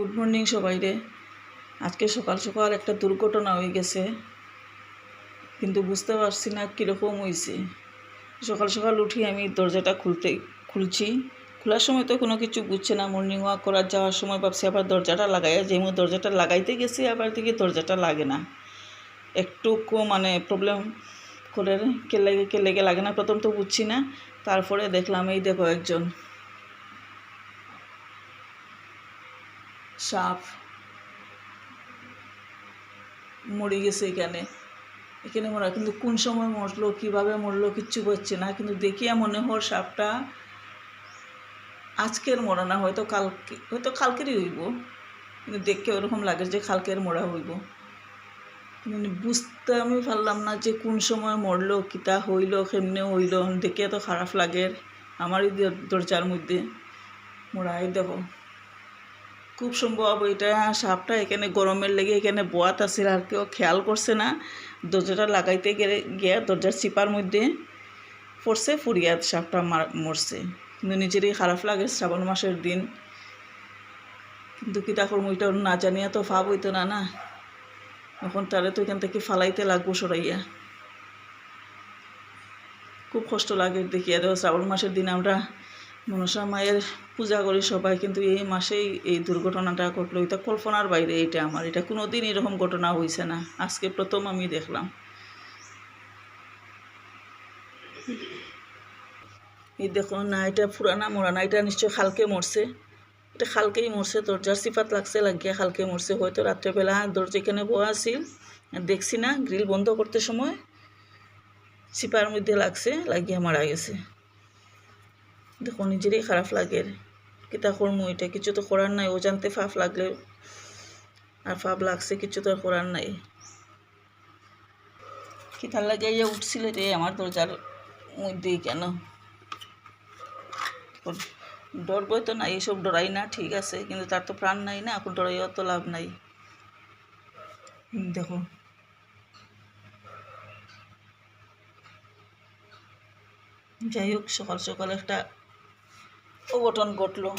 Good morning সবাইরে। আজকে সকাল সকাল একটা দুর্ঘটনা হয়ে গেছে, কিন্তু বুঝতে পারছি না কীরকম হয়েছে সকাল সকাল উঠি আমি দরজাটা খুলতে, খুলছি। খোলার সময় তো কোনো কিছু বুঝছে না, মর্নিং ওয়াক করার যাওয়ার সময় ভাবছি আবার দরজাটা লাগাইয়া যেমন দরজাটা লাগাইতে গেছি, আবার দিকে দরজাটা লাগে না। একটু মানে প্রবলেম করে কে লেগে কে লেগে লাগে না, প্রথম তো বুঝছি না। তারপরে দেখলাম, এই দেখো একজন সাপ মরে গেছে এখানে। এখানে মরা, কিন্তু কোন সময় মরলো, কীভাবে মরলো, কিচ্ছু বুঝছে না, কিন্তু দেখিয়া মনে হয় সাপটা আজকের মরা না, হয়তো কালকে, হয়তো কালকেরই হইব। কিন্তু দেখে ওরকম লাগে যে কালকের মরা হইব। কিন্তু বুঝতে, আমি পারলাম না যে কোন সময় মরলো, কিতা হইল, কেমনে হইল। দেখে এত খারাপ লাগে, আমারই দরজার মধ্যে মরাই দেখো খুব সম্ভব, এটা সাপটা এখানে গরমের লেগে এখানে বোয়াত আছে, আর কেউ খেয়াল করছে না। দরজাটা লাগাইতে গেলে গিয়া দরজার চিপার মধ্যে পড়ছে, ফুরিয়া সাপটা মার মরছে। কিন্তু নিজেরই খারাপ লাগে শ্রাবণ মাসের দিন। কিন্তু কিতা করব এটা না জানিয়া তো ভাব হইতো না না। এখন তারে তো এখান থেকে ফালাইতে লাগবো সরাইয়া। খুব কষ্ট লাগে দেখিয়া দেখো শ্রাবণ মাসের দিন আমরা মনসা মায়ের পূজা করি সবাই, কিন্তু এই মাসেই এই দুর্ঘটনাটা ঘটলো। এটা কল্পনার বাইরে, এটা আমার। এটা কোনো দিন এরকম ঘটনা হয়েছে না। আজকে প্রথম আমি দেখলাম। এই দেখো, না, এটা পুরানা মরা না, এটা নিশ্চয় খালকে মরছে। এটা খালকেই মরছে, দরজার সিফাত লাগছে, লাগিয়া খালকে মরছে। হয়তো রাত্রেবেলা দরজা এখানে বয়া আছিল, দেখছি না, গ্রিল বন্ধ করতে সময় সিপার মধ্যে লাগছে, লাগিয়া মারা গেছে। দেখো নিজেরই খারাপ লাগে। কিতা করমু? এটা কিছু তো করার নাই। ও জানতে ফাফ লাগলে আর ফাপ লাগছে, কিছু তো আর করার নাই। কিতার লাগে যে উঠছিল রে আমার দরজার মধ্যেই কেন? ডরবই তো না এইসব ডরাই না, ঠিক আছে। কিন্তু তার তো প্রাণ নাই না, এখন ডরাইও তো লাভ নাই। দেখো। যাই হোক, সকাল সকাল একটা অঘটন ঘটলো।